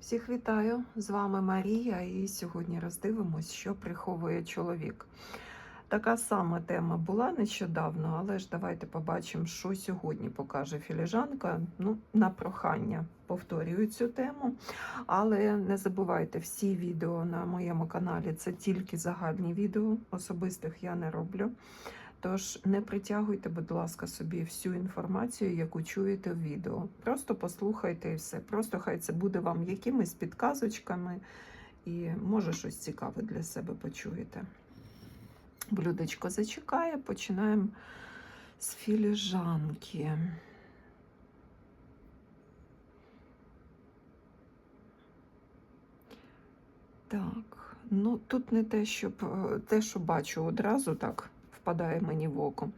Всіх вітаю! З вами Марія, і сьогодні роздивимось, що приховує чоловік. Така сама тема була нещодавно, але ж давайте побачимо, що сьогодні покаже філіжанка. Ну, на прохання повторюю цю тему. Але не забувайте, всі відео на моєму каналі це тільки загальні відео, особистих я не роблю. Тож не притягуйте, будь ласка, собі всю інформацію, яку чуєте в відео. Просто послухайте і все. Просто хай це буде вам якимись підказочками, і може щось цікаве для себе почуєте. Блюдечко зачекає, починаємо з філіжанки. Так, ну тут не те, щоб е, те, що бачу одразу так впадає мені в око.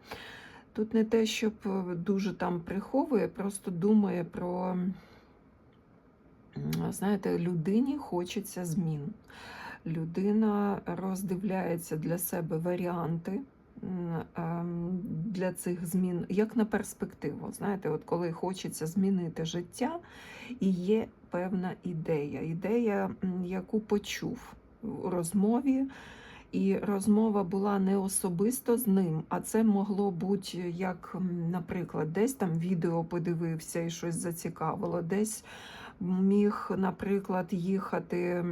Тут не те, щоб е, дуже там приховує, просто думає про, знаєте, людині хочеться змін. Людина роздивляється для себе варіанти ем, для цих змін, як на перспективу. Знаєте, от коли хочеться змінити життя, і є певна ідея. Ідея, яку почув у розмові. І розмова була не особисто з ним, а це могло бути як, наприклад, десь там відео подивився і щось зацікавило, десь міг, наприклад, їхати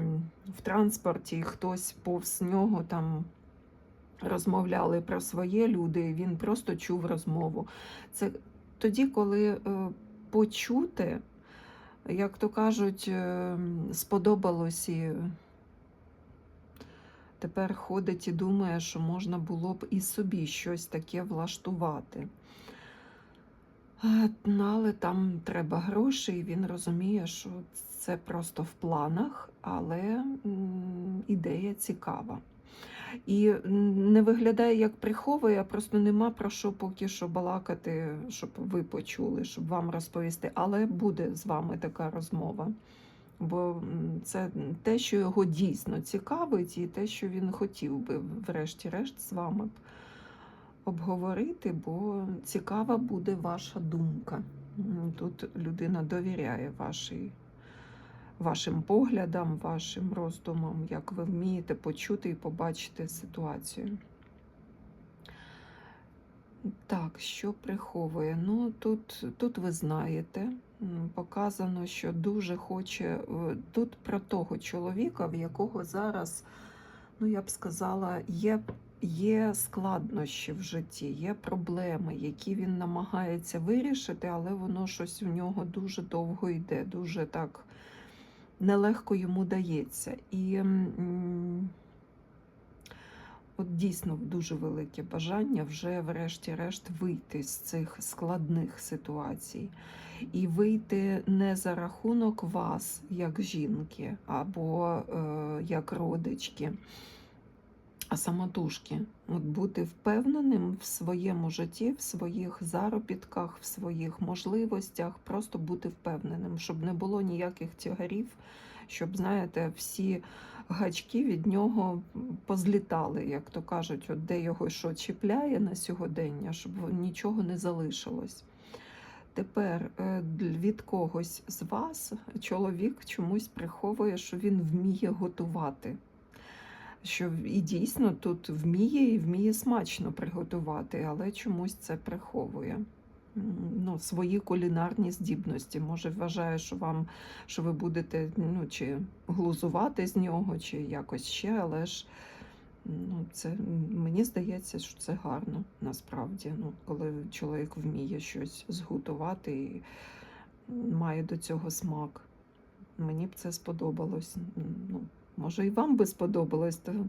в транспорті, і хтось повз нього там розмовляли про своє люди, він просто чув розмову. Це тоді, коли е, почути, як то кажуть, е, сподобалось і тепер ходить і думає, що можна було б і собі щось таке влаштувати. Е, ну, Але там треба гроші, і він розуміє, що це просто в планах, але ідея цікава. І не виглядає як приховує, а просто нема про що поки що балакати, щоб ви почули, щоб вам розповісти. Але буде з вами така розмова. Бо це те, що його дійсно цікавить, і те, що він хотів би, врешті-решт, з вами б обговорити, бо цікава буде ваша думка. Тут людина довіряє вашій, вашим поглядам, вашим роздумам, як ви вмієте почути і побачити ситуацію. Так, що приховує? Ну, тут, тут ви знаєте, показано, що дуже хоче е, тут про того чоловіка, в якого зараз, ну я б сказала, є, є складнощі в житті, є проблеми, які він намагається вирішити, але воно щось в нього дуже довго йде, дуже так нелегко йому дається. І От дійсно дуже велике бажання вже, врешті-решт, вийти з цих складних ситуацій. І вийти не за рахунок вас, як жінки, або е, як родички, а самотужки. От бути впевненим в своєму житті, в своїх заробітках, в своїх можливостях, просто бути впевненим, щоб не було ніяких тягарів, щоб, знаєте, всі гачки від нього позлітали, як то кажуть, от де його що чіпляє на сьогодення, щоб нічого не залишилось. Тепер е, від когось з вас чоловік чомусь приховує, що він вміє готувати. Що і дійсно тут вміє і вміє смачно приготувати, але чомусь це приховує. Ну, свої кулінарні здібності. Може, вважає, що вам що ви будете ну, чи глузувати з нього, чи якось ще, але ж ну, це, мені здається, що це гарно насправді. Ну, коли чоловік вміє щось зготувати і має до цього смак. Мені б це сподобалось. Ну, може, і вам би сподобалось, то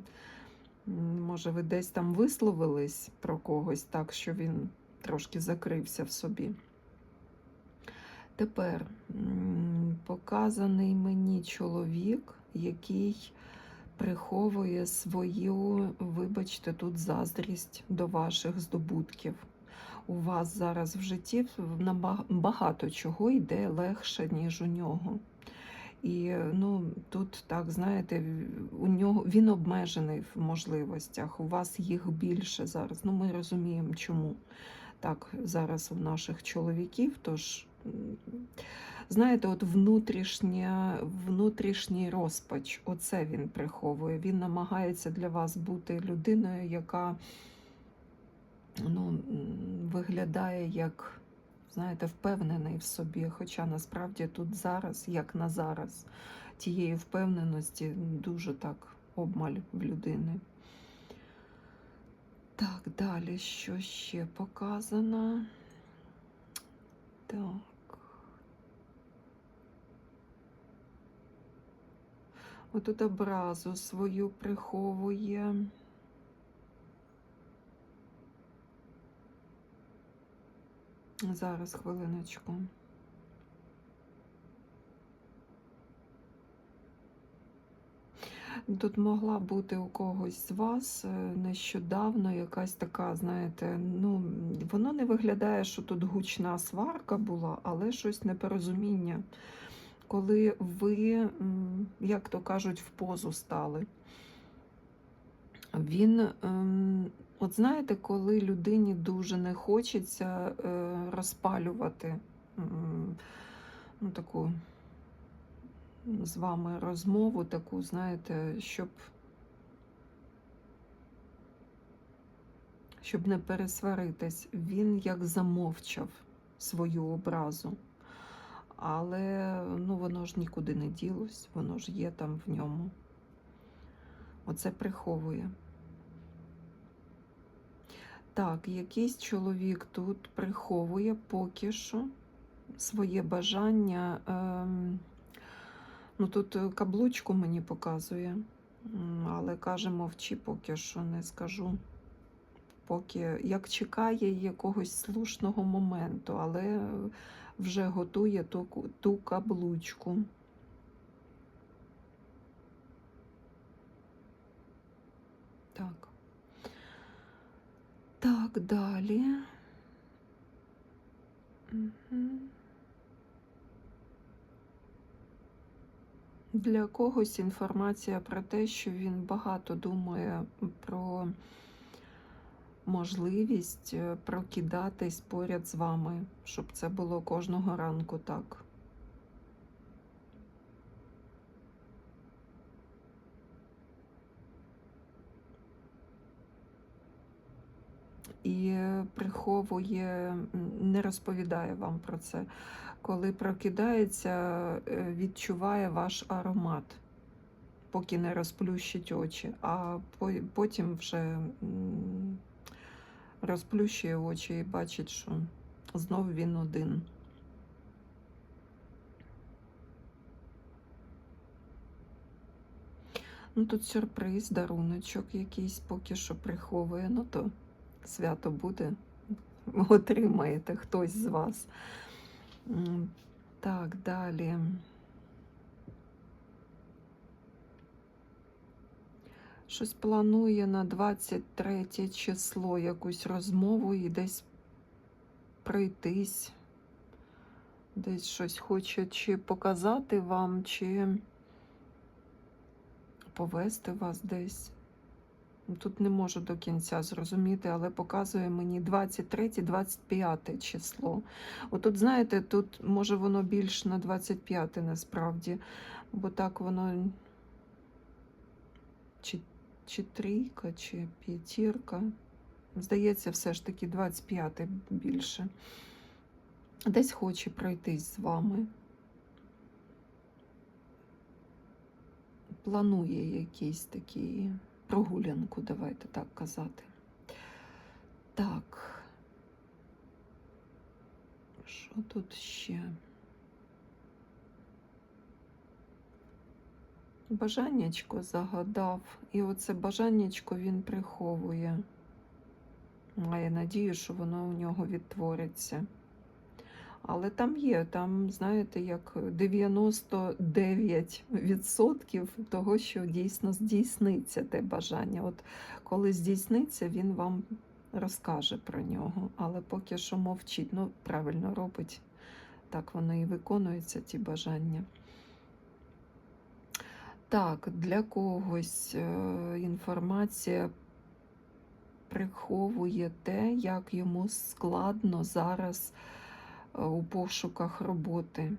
може ви десь там висловились про когось так, що він трошки закрився в собі. Тепер показаний мені чоловік, який приховує свою, вибачте, тут заздрість до ваших здобутків. У вас зараз в житті багато чого йде легше, ніж у нього. І ну, тут, так, знаєте, у нього він обмежений в можливостях, у вас їх більше зараз. Ну, ми розуміємо, чому так зараз у наших чоловіків. Тож знаєте, от внутрішня, внутрішній розпач, оце він приховує. Він намагається для вас бути людиною, яка ну, виглядає як, знаєте, впевнений в собі. Хоча насправді тут зараз, як на зараз, тієї впевненості дуже так обмаль в людини. Так, далі, що ще показано? Так. Отут образу свою приховує. Зараз хвилиночку. Тут могла бути у когось з вас е, нещодавно якась така, знаєте, ну, воно не виглядає, що тут гучна сварка була, але щось непорозуміння, коли ви, як то кажуть, в позу стали. Він, ем, от знаєте, коли людині дуже не хочеться е, розпалювати ну, таку з вами розмову таку, знаєте, щоб, щоб не пересваритись, він як замовчав свою образу. Але ну, воно ж нікуди не ділось, воно ж є там в ньому. Оце приховує. Так, якийсь чоловік тут приховує поки що своє бажання. Ем, Ну тут е, каблучку мені показує, але каже, мовчи поки що не скажу. Поки як чекає якогось слушного моменту, але вже готує ту, ту каблучку. Так. Так, далі. Мгм. Для когось інформація про те, що він багато думає про можливість е, прокидатись поряд з вами, щоб це було кожного ранку так. І е, приховує, не розповідає вам про це. Коли прокидається, е, відчуває ваш аромат, поки не розплющить очі, а потім вже розплющує очі і бачить, що знов він один. Ну, тут сюрприз, даруночок якийсь поки що приховує. Ну то свято буде, отримаєте хтось з вас. Так, далі. Щось планує на 23 число якусь розмову і десь пройтись, десь щось хоче чи показати вам, чи повести вас десь. Тут не можу до кінця зрозуміти, але показує мені 23-25 число. Отут, знаєте, тут може воно більш на 25 насправді, бо так воно чи, чи трійка, чи п'ятірка. Здається, все ж таки 25 більше. Десь хоче пройтись з вами. Планує якийсь такий прогулянку, давайте так казати. Так. Що тут ще? Бажаннячко загадав, і оце бажаннячко він приховує. Має надію, що воно у нього відтвориться. Але там є, там, знаєте, як 99% того, що дійсно здійсниться те бажання. От коли здійсниться, він вам розкаже про нього. Але поки що мовчить, ну, правильно робить. Так воно і виконується, ті бажання. Так, для когось е, інформація приховує те, як йому складно зараз е, у пошуках роботи.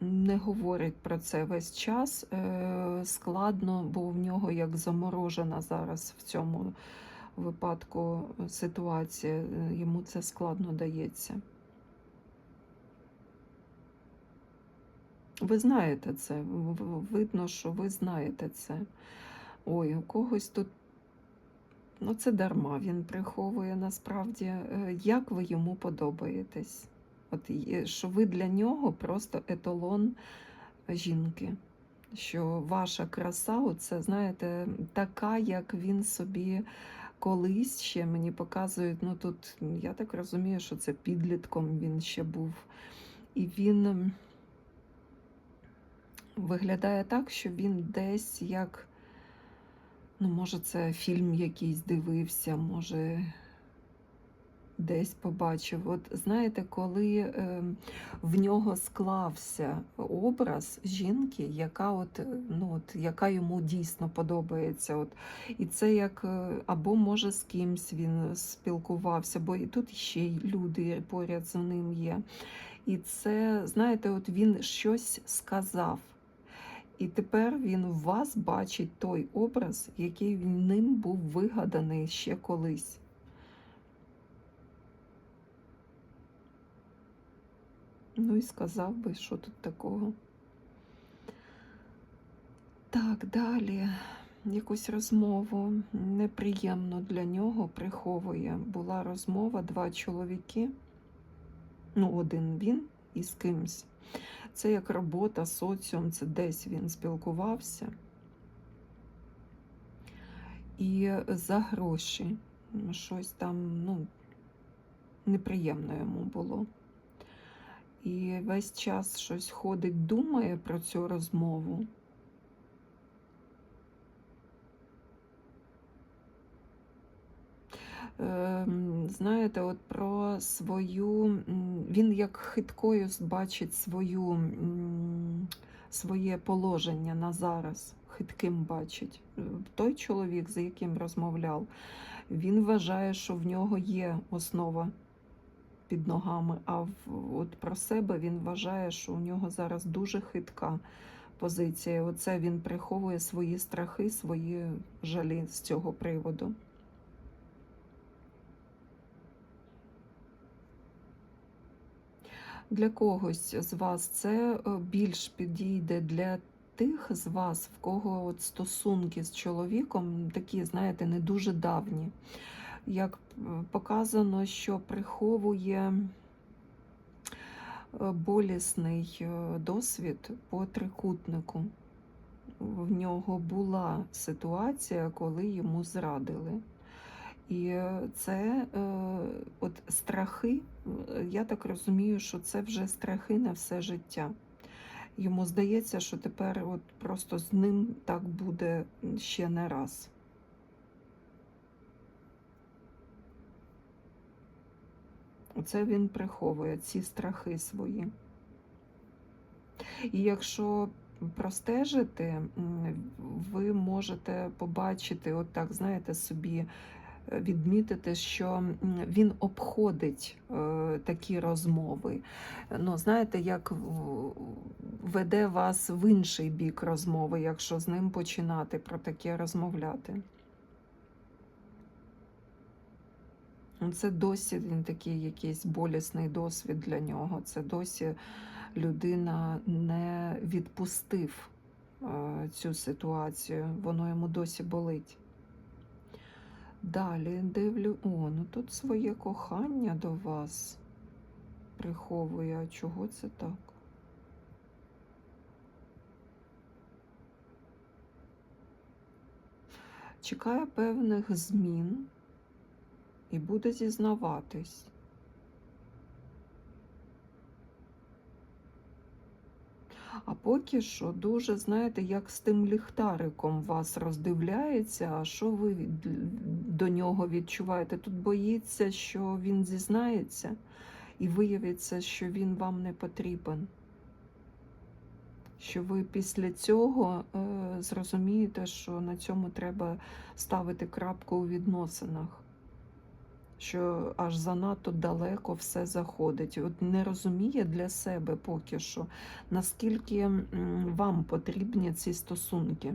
Не говорить про це весь час. Е, Складно, бо в нього як заморожена зараз в цьому випадку ситуація. Йому це складно дається. Ви знаєте це, видно, що ви знаєте це. Ой, у когось тут, ну це дарма, він приховує насправді, е, як ви йому подобаєтесь. От, що ви для нього просто еталон жінки. Що ваша краса, оце, знаєте, така, як він собі колись ще мені показують. Ну тут я так розумію, що це підлітком він ще був. І він виглядає так, що він десь як, ну, може, це фільм якийсь дивився, може, десь побачив. От знаєте, коли е, в нього склався образ жінки, яка от, ну, от, яка йому дійсно подобається. От, і це як е, або може з кимсь він спілкувався, бо і тут ще й люди поряд з ним є. І це, знаєте, от він щось сказав. І тепер він в вас бачить той образ, який ним був вигаданий ще колись. Ну і сказав би, що тут такого. Так, далі. Якусь розмову неприємно для нього приховує. Була розмова, два чоловіки, ну, один він і з кимсь. Це як робота, соціум, це десь він спілкувався. І за гроші щось там, ну, неприємно йому було. І весь час щось ходить, думає про цю розмову. Знаєте, от про свою, він як хиткою бачить свою, своє положення на зараз, хитким бачить. Е, Той чоловік, за яким розмовляв, він вважає, що в нього є основа під ногами, а от про себе він вважає, що у нього зараз дуже хитка позиція. Оце він приховує свої страхи, свої жалі з цього приводу. Для когось з вас це е, більш підійде для тих з вас, в кого от стосунки з чоловіком такі, знаєте, не дуже давні. Як е, показано, що приховує е, болісний досвід по трикутнику. В нього була ситуація, коли йому зрадили. І е, це е, от страхи, е, я так розумію, що це вже страхи на все життя. Йому здається, що тепер от просто з ним так буде ще не раз. Оце він приховує ці страхи свої. І якщо простежити, ви можете побачити, от так, знаєте, собі відмітити, що він обходить е, такі розмови. Ну, знаєте, як веде вас в інший бік розмови, якщо з ним починати про таке розмовляти. Ну, Це досі він такий якийсь болісний досвід для нього. Це досі людина не відпустив е, цю ситуацію, воно йому досі болить. Далі дивлю, о, ну тут своє кохання до вас приховує. А чого це так? Чекає певних змін і буде зізнаватись. А поки що дуже, знаєте, як з тим ліхтариком вас роздивляється, а що ви до нього відчуваєте? Тут боїться, що він зізнається, і виявиться, що він вам не потрібен. Що ви після цього е, зрозумієте, що на цьому треба ставити крапку у відносинах що аж занадто далеко все заходить. От не розуміє для себе поки що, наскільки вам потрібні ці стосунки.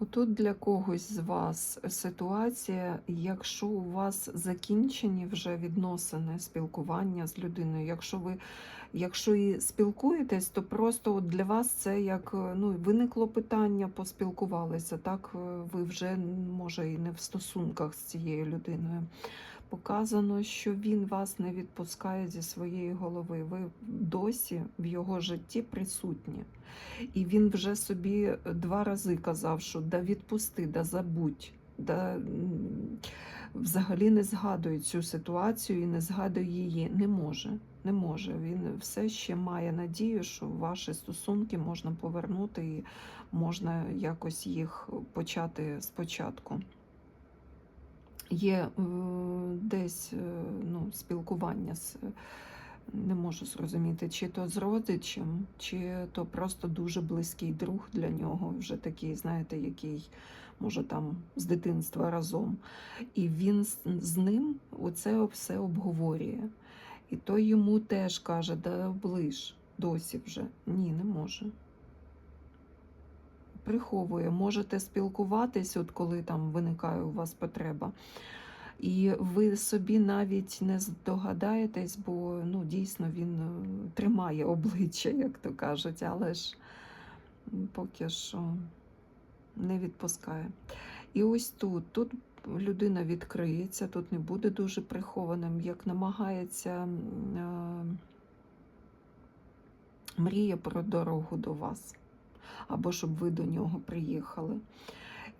Отут для когось з вас ситуація, якщо у вас закінчені вже відносини, спілкування з людиною, якщо ви якщо і спілкуєтесь, то просто от для вас це як е, ну, виникло питання, поспілкувалися. Так е, ви вже може і не в стосунках з цією людиною. Показано, що він вас не відпускає зі своєї голови. Ви досі в його житті присутні. І він вже собі два рази казав, що да відпусти, да забудь, да взагалі не згадує цю ситуацію і не згадує її. Не може. Не може. Він все ще має надію, що ваші стосунки можна повернути і можна якось їх почати спочатку. Є е, десь е, ну, спілкування з не можу зрозуміти, чи то з родичем, чи то просто дуже близький друг для нього, вже такий, знаєте, який може там з дитинства разом. І він з ним оце все обговорює. І той йому теж каже, да оближ досі вже. Ні, не може. Приховує, можете спілкуватись, от коли там виникає у вас потреба. І ви собі навіть не здогадаєтесь, бо ну, дійсно він е, тримає обличчя, як то кажуть, але ж поки що не відпускає. І ось тут, тут людина відкриється, тут не буде дуже прихованим, як намагається е, мріє про дорогу до вас, або щоб ви до нього приїхали.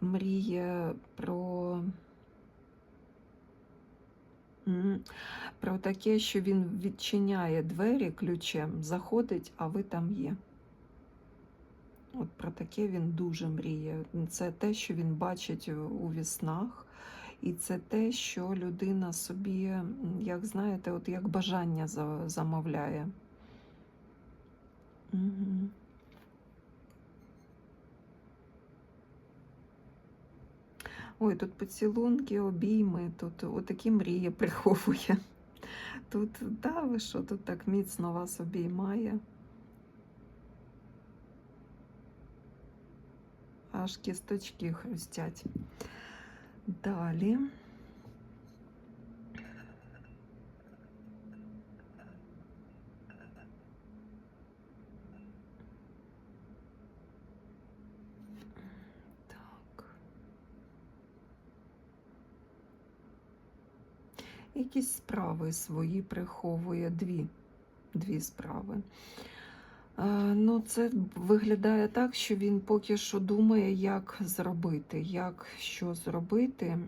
Мріє про. Про таке, що він відчиняє двері ключем, заходить, а ви там є. От про таке він дуже мріє. Це те, що він бачить у віснах, і це те, що людина собі, як знаєте, от як бажання замовляє. Угу. Ой, тут поцілунки, обійми, тут отакі мрії приховує. Тут, да, ви що, тут так міцно вас обіймає. Аж кісточки хрустять. Далі. Так. Якісь справи свої приховує дві, дві справи. Е, Ну, це виглядає так, що він поки що думає, як зробити, як що зробити.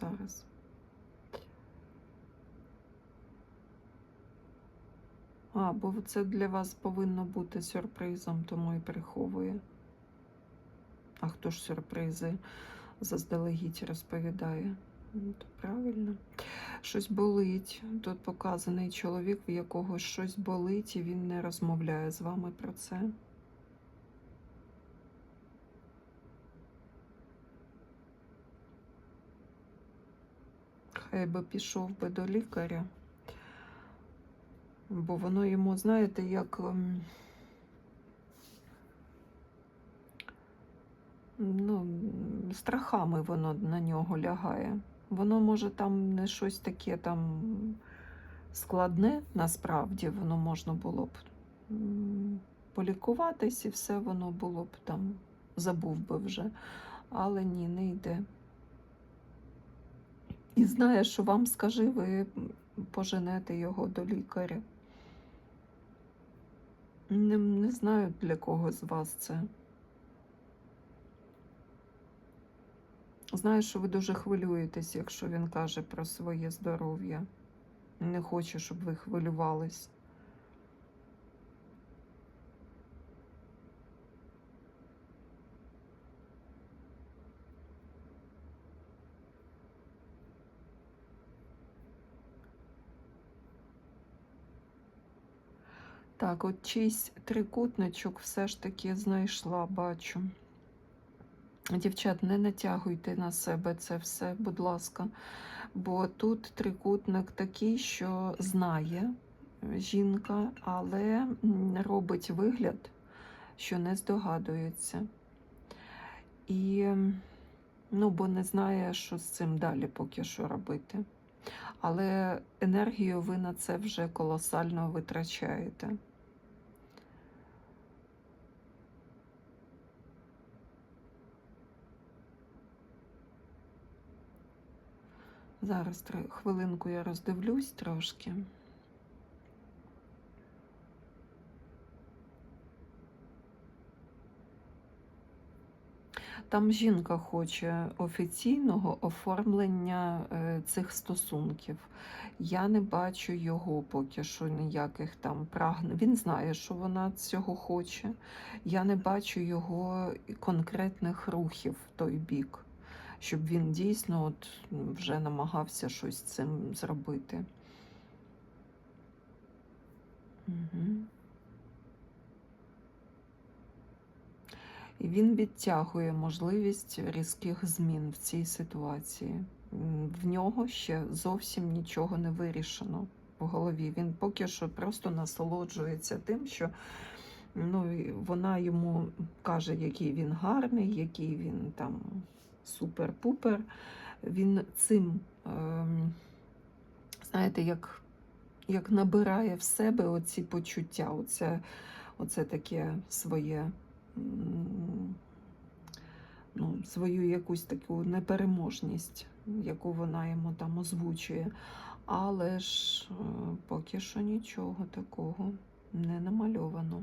Зараз. А, бо це для вас повинно бути сюрпризом, тому і приховує. А хто ж сюрпризи заздалегідь розповідає? Ну, то правильно. Щось болить. Тут показаний чоловік, в якого щось болить, і він не розмовляє з вами про це. Хай би пішов би до лікаря, бо воно йому, знаєте, як. Ну, страхами воно на нього лягає. Воно може там не щось таке там складне, насправді воно можна було б полікуватись і все воно було б там, забув би вже. Але ні, не йде. І знає, що вам скажи, ви поженете його до лікаря. Не, не знаю, для кого з вас це. Знаю, що ви дуже хвилюєтесь, якщо він каже про своє здоров'я. Не хочу, щоб ви хвилювались. Так, от чийсь трикутничок все ж таки знайшла, бачу. Дівчат, не натягуйте на себе це все, будь ласка. Бо тут трикутник такий, що знає жінка, але робить вигляд, що не здогадується. І, ну, бо не знає, що з цим далі поки що робити. Але енергію ви на це вже колосально витрачаєте. Зараз хвилинку я роздивлюсь трошки. Там жінка хоче офіційного оформлення е, цих стосунків. Я не бачу його поки що ніяких там прагнень. Він знає, що вона цього хоче. Я не бачу його конкретних рухів в той бік, щоб він дійсно от вже намагався щось цим зробити. Угу. І він відтягує можливість різких змін в цій ситуації. В нього ще зовсім нічого не вирішено в голові. Він поки що просто насолоджується тим, що ну, вона йому каже, який він гарний, який він там супер-пупер. Він цим, ем, знаєте, як, як набирає в себе оці почуття, оце, оце таке своє ну, свою якусь таку непереможність, яку вона йому там озвучує. Але ж е, поки що нічого такого не намальовано.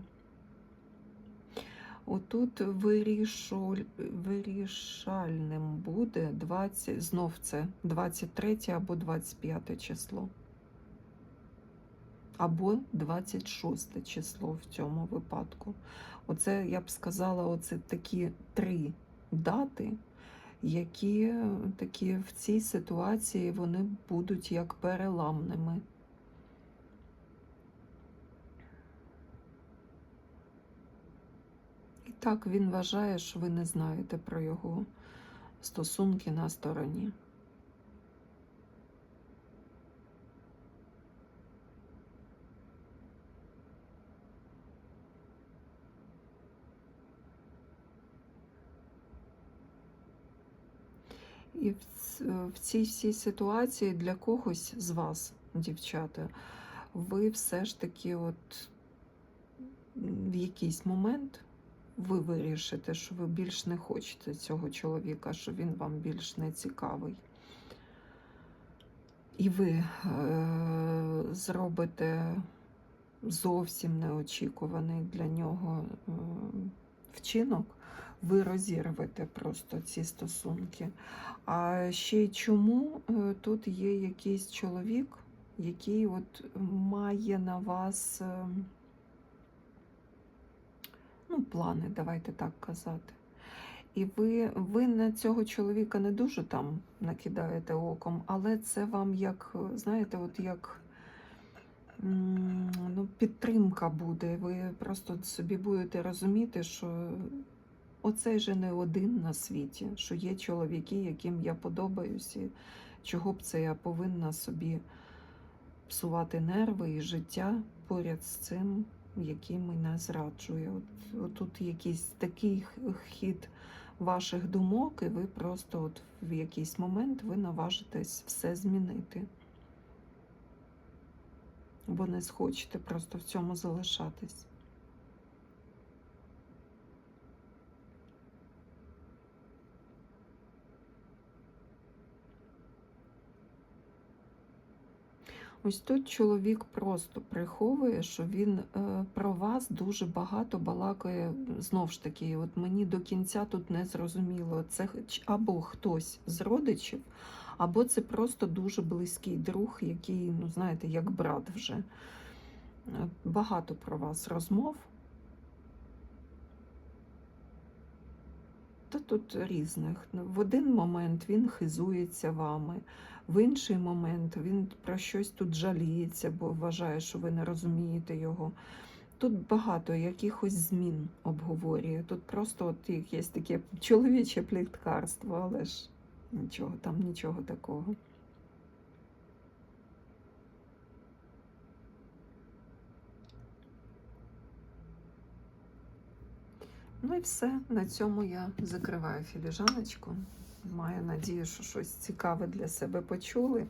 Отут вирішуль, вирішальним буде 20, знов це 23 або 25 число. Або 26 число в цьому випадку. Оце, я б сказала, оце такі три дати, які такі в цій ситуації вони будуть як переламними. І так він вважає, що ви не знаєте про його стосунки на стороні. І в, цій всій ситуації для когось з вас, дівчата, ви все ж таки, от в якийсь момент ви вирішите, що ви більш не хочете цього чоловіка, що він вам більш не цікавий. І ви е, зробите зовсім неочікуваний для нього е, вчинок, ви розірвете просто ці стосунки. А ще й чому е, тут є якийсь чоловік, який от має на вас е, ну, плани, давайте так казати. І ви, ви на цього чоловіка не дуже там накидаєте оком, але це вам як, знаєте, от як ну, підтримка буде. Ви просто собі будете розуміти, що оцей же не один на світі, що є чоловіки, яким я подобаюсь, і чого б це я повинна собі псувати нерви і життя поряд з цим, який мене зраджує. От, от тут якийсь такий хід ваших думок, і ви просто от в якийсь момент ви наважитесь все змінити. Бо не схочете просто в цьому залишатись. Ось тут чоловік просто приховує, що він е, про вас дуже багато балакає. Знов ж таки, от мені до кінця тут не зрозуміло. Це або хтось з родичів, або це просто дуже близький друг, який, ну знаєте, як брат вже. Е, Багато про вас розмов. Та тут різних. В один момент він хизується вами, в інший момент він про щось тут жаліється, бо вважає, що ви не розумієте його. Тут багато якихось змін обговорює. Тут просто от якесь таке чоловіче пліткарство, але ж нічого, там нічого такого. Ну і все. На цьому я закриваю філіжаночку. Маю надію, що щось цікаве для себе почули.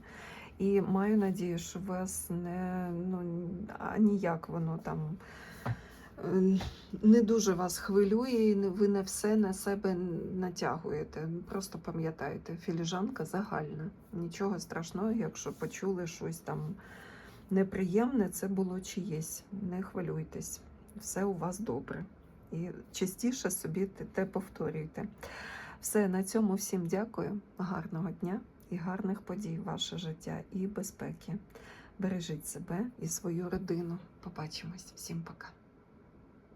І маю надію, що вас не ну, а ніяк воно там е, не дуже вас хвилює, і ви не все на себе натягуєте. Просто пам'ятайте, філіжанка загальна. Нічого страшного, якщо почули щось там неприємне, це було чиєсь. Не хвилюйтесь, все у вас добре. І частіше собі те- те повторюйте. Все, на цьому всім дякую. Гарного дня і гарних подій в ваше життя і безпеки. Бережіть себе і свою родину. Побачимось. Всім пока.